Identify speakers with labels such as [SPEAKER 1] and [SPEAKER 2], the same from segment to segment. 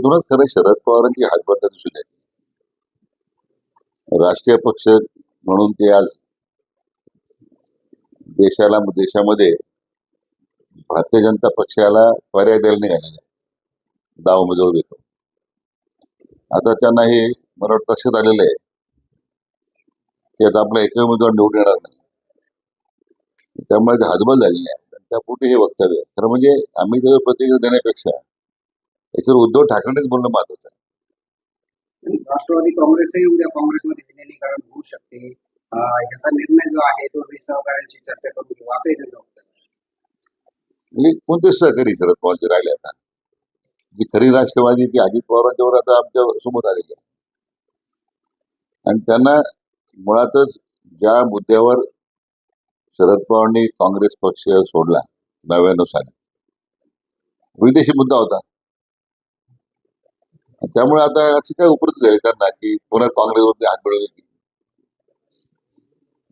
[SPEAKER 1] याच्यातूनच खरं शरद पवारांची हातबद्दल दिसून येते राष्ट्रीय पक्ष म्हणून ते आज देशाला देशामध्ये भारतीय जनता पक्षाला पर्याय द्यायला निघालेले आहे. दहा उमेदवार भेटून आता त्यांना हे मला वाटतं लक्षात आलेलं आहे की आता आपला एकही उमेदवार निवडून येणार नाही. त्यामुळे ते झालेली आहे. आणि हे वक्तव्य आहे. खरं म्हणजे आम्ही त्यावर प्रतिक्रिया देण्यापेक्षा याच्यावर उद्धव ठाकरेंच बोलणं महत्वाचं आहे
[SPEAKER 2] राष्ट्रवादी काँग्रेसही उद्या काँग्रेसमध्ये विलिनीकरण होऊ शकते. याचा निर्णय जो आहे तो मी सहकार्यांशी चर्चा करून घेऊ असंही त्यांचं वक्तव्य.
[SPEAKER 1] म्हणजे कोणते सहकारी शरद पवारचे राहिले आता? जी खरी राष्ट्रवादी ती अजित पवारांच्यावर आता आमच्यासोबत आलेली आहे. आणि त्यांना मुळातच ज्या मुद्द्यावर शरद पवारांनी काँग्रेस पक्ष सोडला नव्याण्णव साली. विदेशी मुद्दा होता. त्यामुळे आता अशी काय उपरत झाली त्यांना की पुन्हा काँग्रेसवरती हात मिळवले की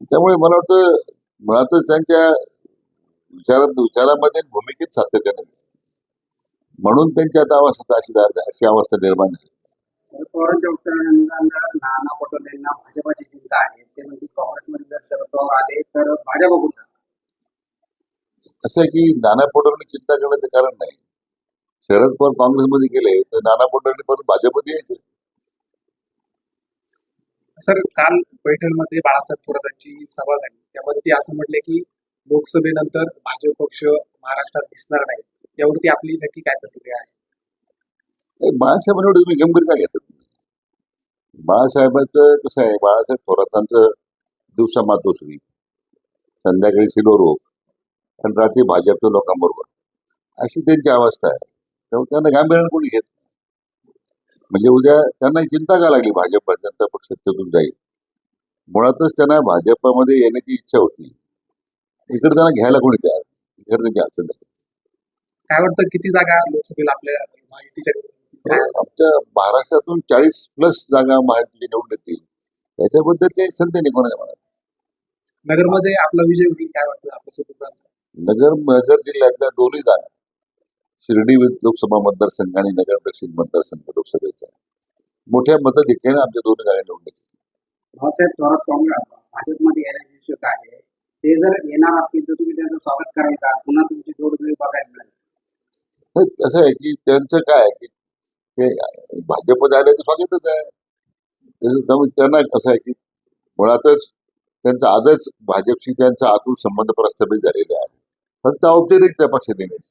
[SPEAKER 1] त्यामुळे मला वाटतं मुळातच त्यांच्या विचारात विचारामध्ये भूमिकेत सातत्याने. म्हणून त्यांची आता अवस्था अशी अशी अवस्था निर्माण झाली.
[SPEAKER 2] शरद पवारांच्या वक्तव्यानंतर नाना पटोलेंना भाजपाची चिंता आहे. ते म्हणजे काँग्रेसमध्ये जर शरद पवार आले तर भाजप बघून
[SPEAKER 1] असं की नाना पटोलेंनी चिंता करण्याचं कारण नाही. शरद पवार काँग्रेसमध्ये गेले तर नाना पटोले परत भाजपमध्ये यायचे.
[SPEAKER 3] सर काल पैठणमध्ये बाळासाहेब थोरातांची सभा झाली. त्यामध्ये ते असं म्हटले की लोकसभेनंतर भाजप पक्ष महाराष्ट्रात दिसणार नाही. यावरती आपली नक्की काय प्रतिक्रिया आहे?
[SPEAKER 1] एवढं तुम्ही गंभीर का घेतात बाळासाहेबांचं कसं आहे बाळासाहेब थोरातांचं दिवसा मातोश्री संध्याकाळी शिलोरोग आणि रात्री भाजपच्या लोकांबरोबर. अशी त्यांची अवस्था आहे. त्यामुळे त्यांना गांभीर्यानं कोणी घेत नाही. म्हणजे उद्या त्यांना चिंता का लागली? भाजप जनता पक्ष सत्तेतून जाईल. मुळातच त्यांना भाजपमध्ये येण्याची इच्छा होती. इकडे त्यांना घ्यायला कोणी तयार नाही. इकडे त्यांची अडचण झाली.
[SPEAKER 3] काय वाटतं किती जागा लोकसभेला आपल्या
[SPEAKER 1] आमच्या महाराष्ट्रातून चाळीस प्लस जागा महायुतीचे निवडून येतील. त्याच्याबद्दल ते संधी नाही कोणाच्या मनात.
[SPEAKER 3] नगरमध्ये आपला विजय होईल काय वाटतं आपल्या
[SPEAKER 1] नगर नगर जिल्ह्यातल्या दोन्ही जागा. शिर्डी लोकसभा मतदारसंघ आणि नगर दक्षिण मतदारसंघ लोकसभेचा. मोठ्या मताधिक्याने आमच्या दोन्ही जागा निवडून येतील.
[SPEAKER 2] भाऊसाहेब थोरात काँग्रेस भाजपमध्ये येण्याची इच्छुक आहे. ते जर येणार असतील तर तुम्ही त्यांचं स्वागत कराल का? पुन्हा तुमची जोडगोळी बघायला मिळेल.
[SPEAKER 1] कसं आहे की त्यांचं काय आहे की ते भाजपमध्ये आले तर स्वागतच आहे. त्यामुळे त्यांना कसं आहे की मुळातच त्यांचा आजच भाजपशी त्यांचा आतून संबंध प्रस्थापित झालेले आहे. फक्त औपचारिक त्या पक्षात येण्याची.